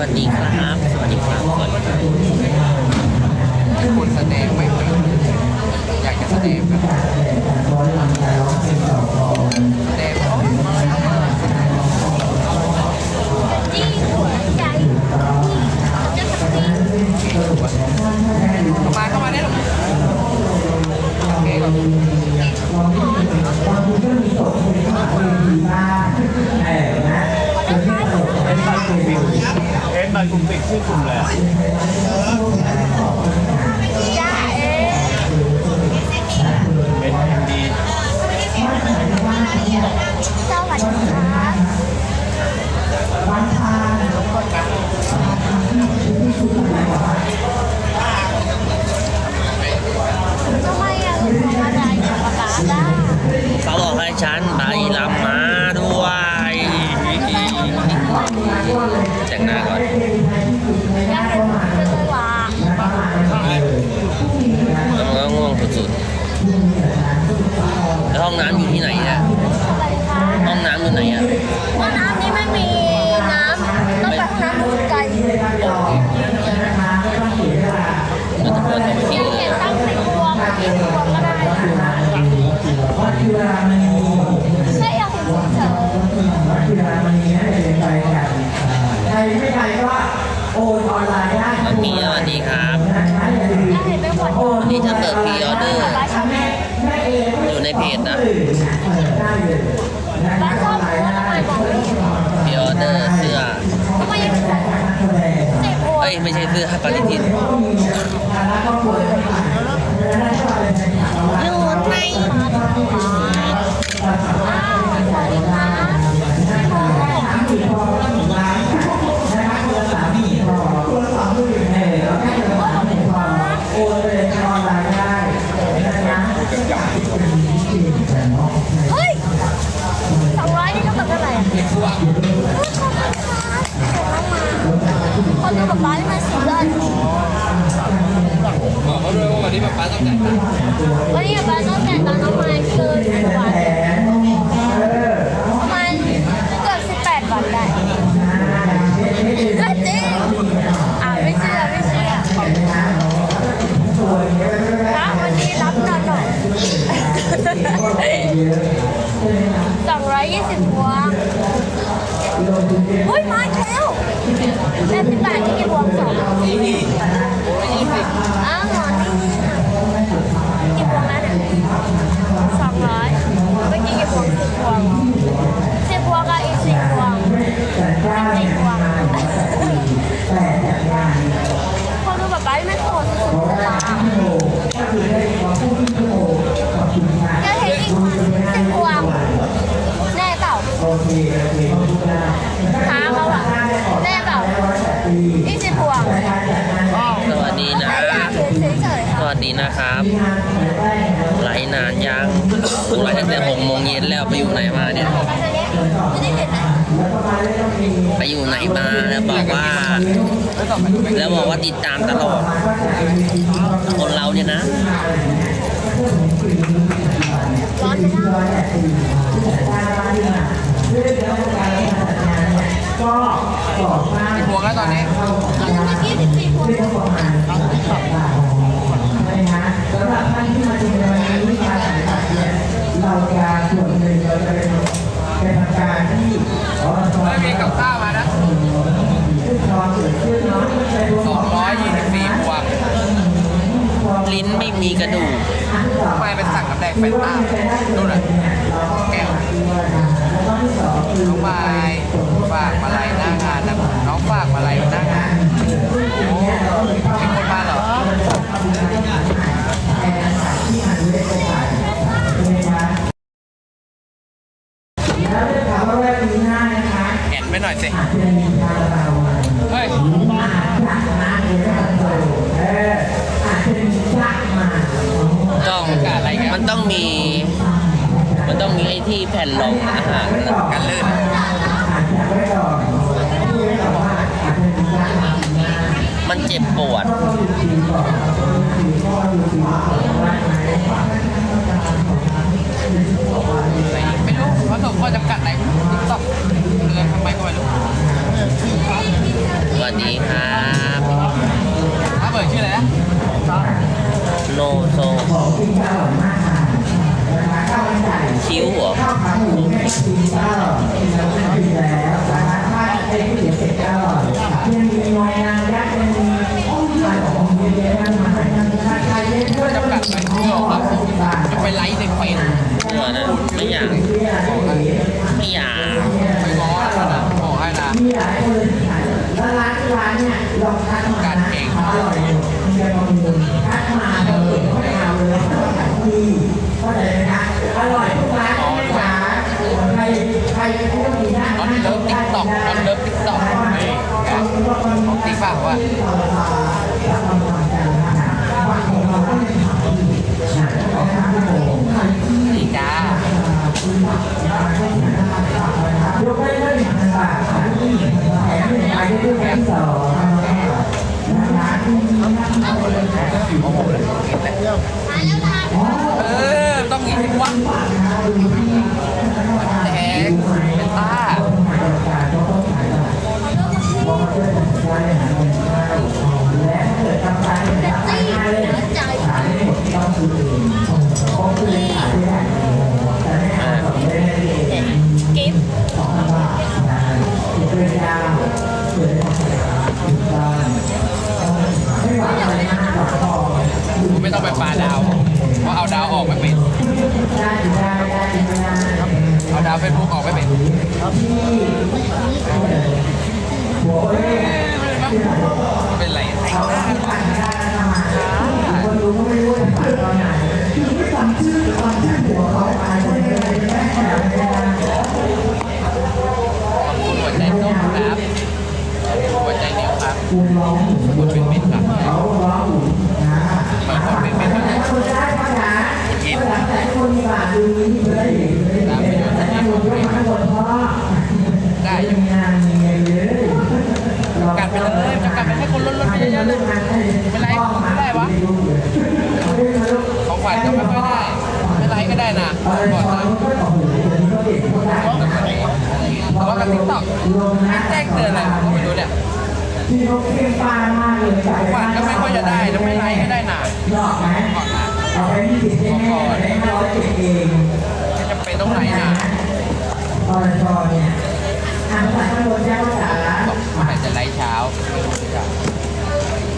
วัสดีครับ สวัสดีครับสวัสดีครับคนแสดงไม่เป็นอยากจะแสดงแบบ แล้วห้องน้ำอยู่ที่ไหนเนี่ยอะไรคะห้องน้ำอยู่ไหนอะห้องน้ำนี้ไม่มีน้ำต้องไปห้องน้ำดูไกลมันจะเปิดตรงที่ที่เห็นตั้งสิบพวงกี่พวงก็ได้ใช่อยากเห็นเฉยใครไม่ใครก็โอนออนไลน์ได้มันมีสวัสดีครับอยากเห็นไปหมดวันนี้จะเปิดพรีออเดอร์ ปิดได้เลยนะบ้านชอบรู้าทำไมบอกไม่เห็นพรีออเดอร์เสื้อ ทำไมยังใส่เจ็บปวเอ้ยไม่ใช่เสื้อปฏิทินอยู่ในอ้าว วันนี้ป๊าตั้งแต่ตอนน้องไม้เกินสิบวันประมาณเกือบสิบแปดวันได้จริงอ่าไม่เชื่อไม่เชื่อครับวันนี้รับนอนหน่อยสองร้อยยี่สิบพวงเฮ้ยมาแล้วแม่สิบบาทนี่กี่พวงสอง ไหลนานยังกูไลตั้งแต่หกโมงเย็นแล้วไปอยู่ไหนมาเนี่ย ไปอยู่ไหนมาแล้วบอกว่า แล้วบอกว่าติดตามตลอด คนเราเนี่ยนะ ร้อนไม่ได้ ก็บอกว่า กี่พวงแล้วตอนนี้ เมื่อกี้สิบสี่พวง นะคะสำหรับท่านที่มาชมในวันนี้ที่การถ่ายทอดเนี่ยเราจะส่วนหนึ่งเราจะเป็นเป็นทำการที่อส ไม่มีกับข้าวมานะ ซึ่งพอเกิดขึ้นเนาะในวง สองร้อยยี่สิบสี่พวง ลิ้นไม่มีกระดูก ทำไมเป็นสั่งน้ำ แดงเป็นต้านู่นน่ะแก้วน้องไม้ฝากมาลัยหน้างานนะน้องฝากมาลัยหน้างานโอ้มีคนมาเหรอแล้วได้ข่าวว่าวันนี้หน้านะคะแอนไปหน่อยสิอาจจะมีการเราเฮ้ย ต้องมันต้องมี มันต้องมีไอ้ที่แผ่นรองอาหารนะกันลื่นอาจจะไม่รอที่ไม่บอกว่าอาจจะมีจักมามันเจ็บปวด ไม่รู้ว่าส่งข้อจำกัดอะไรติ๊กต็อกเงินทำไมก็ไม่รู้สวัสดีครับถ้าเบิร์ดชื่ออะไรนะโลโซข อร่อยมากค่ะนะคะข้าวมันไก่คิ้วเหรอข้าวขาหมูแม่กินก็กินแล้วกินแล้วนะคะถ้าไอ้ก๋วยเตี๋ยวเป็ดก็อร่อย รู้จะผ่านตอนไหนไม่จำชื่อจำชื่อหัวเขาไปเลยแม่แม่ขอบคุณหัวใจส้มครับหัวใจนิ้วครับคุณร้องคุณเป็นมิตรครับเขาร้องนะเหมือนคนเป็นเลยคุณได้ภาษาหลังแต่คนมีบาทดูนี้เลยแต่ถ้าคุณไม่ข้างบนพ่อได้อยู่ ดไปเลยจะกัดไปให้คนล้นๆไปเยอะๆเลยเป็นไรไม่ได้วะของขวัญก็ไม่ค่อยได้ไม่ไรก็ได้นะเอก่อนนะเดี๋ยวนี้ก็เด็กเขาได้ทะเลาะกับติ๊กต็อกลงนะแจ้งเตือนอะไรผมก็ไม่รู้เนี่ยของขวัญก็ไม่ค่อยจะได้แล้วไม่ไรก็ได้นะดอกไหมก่อนนะเอาไปที่ติดแน่ๆได้ร้อยเจ็ดเองไม่จำเป็นต้องไรนะตอนตอเนี่ยอ่านภาษาข้างบนแจ้งภาษา บอกเมื่อไหร่จะไล่เช้าไม่รู้จะ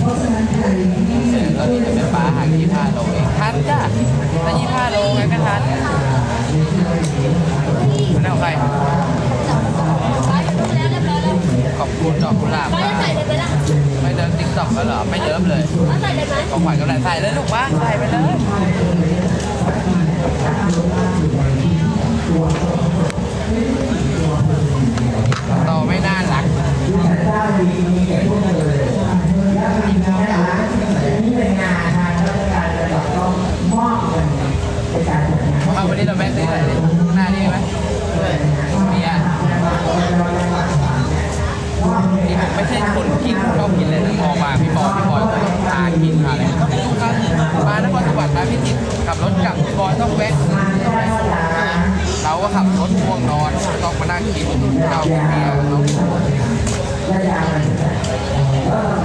เพราะฉะนั้นใครที่เออตอนนี้จะเป็นป้าห่างยี่ห้าโลเองทันจ้ะถ้ายี่ห้าโลไงก็ทันนั่นของใครขอบคุณดอกกุหลาบไม่คได้รับใส่เลยไหมล่ะไม่เดินติ๊กต็อกแล้วเหรอ ไม่เลิฟเลยอาใส่เลยไหมของขวัญก็ได้ใส่เลยลูกวะใส่ไปเลยต่อไม่น่ารัก ที่ฉันทราบดีมีแก่พวกเธอเลยแล้วจริงๆนะนี่เป็นงานทางราชการระดับต้องมอบเงินในการาวันนี้เราแม่ซื้ออะไรดิหน้านี้ไหมมีอะนี่ผมไม่ใช่คนกินชอบกินเลยนะพอมาพี่บอยพี่บอยก็ต้องพากินพาอะไรก็ไม่รู้ครับมานครสวรรค์มาพิจิตขับรถกลับพี่บอยต้องแวะเราก็ขับรถพ่วงนอนต้องมานั่งกินเราเบียร์เรา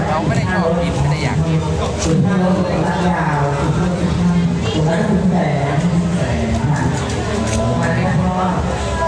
เราไม่ได้ชอบกินไม่ได้อยากกิน Wow.